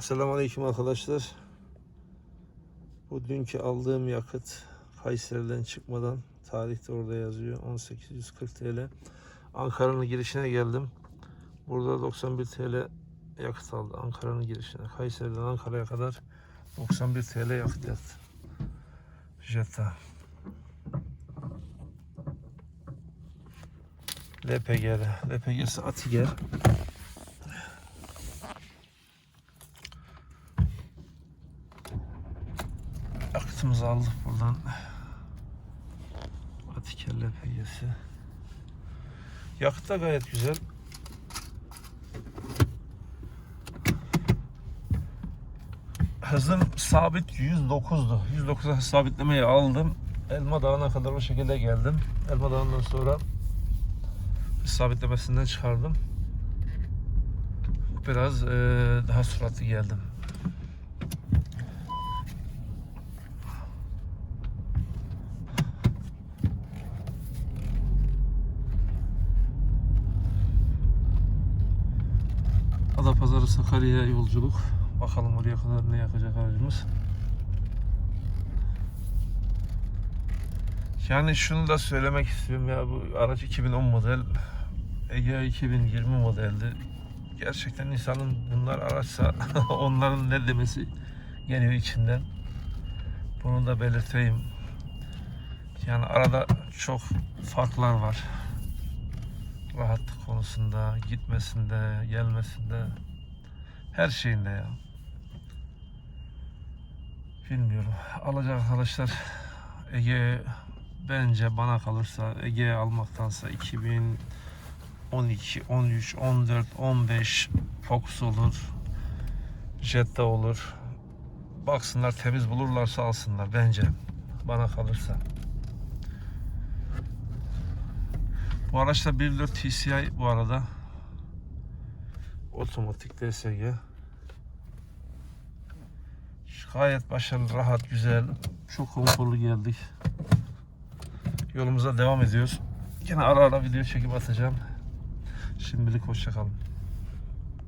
Selamünaleyküm arkadaşlar. Bu dünkü aldığım yakıt Kayseri'den çıkmadan tarihte orada yazıyor 1840 TL. Ankara'nın girişine geldim. Burada 91 TL yakıt aldı Ankara'nın girişine. Kayseri'den Ankara'ya kadar 91 TL yakıt yaktı. Jetta. LPG'de. LPG'si Atiger. Yakıtımızı aldık buradan. Atiker LPG'si. Yakıt da gayet güzel. Hızım sabit 109'du. 109'a sabitlemeyi aldım. Elma Dağı'na kadar o şekilde geldim. Elma Dağı'ndan sonra sabitlemesinden çıkardım. Biraz eee, daha süratli geldim. Adapazarı Sakarya'ya yolculuk. Bakalım oraya kadar ne yakacak aracımız. Yani şunu da söylemek istiyorum ya bu araç 2010 model Ege 2020 modeldi. Gerçekten insanın bunlar araçsa onların ne demesi geliyor içinden. Bunu da belirteyim. Yani arada çok farklar var. Rahatlık konusunda, gitmesinde, gelmesinde, her şeyinde ya. Bilmiyorum. Alacak arkadaşlar Ege bence bana kalırsa Ege almaktansa 2012, 13, 14, 15 Focus olur. Jetta olur. Baksınlar temiz bulurlarsa alsınlar bence. Bana kalırsa. Bu araçta 1.4 TCI bu arada. Otomatik DSG. Gayet başarılı, rahat, güzel. Çok konforlu geldik. Yolumuza devam ediyoruz. Yine ara ara video çekip atacağım. Şimdilik hoşçakalın.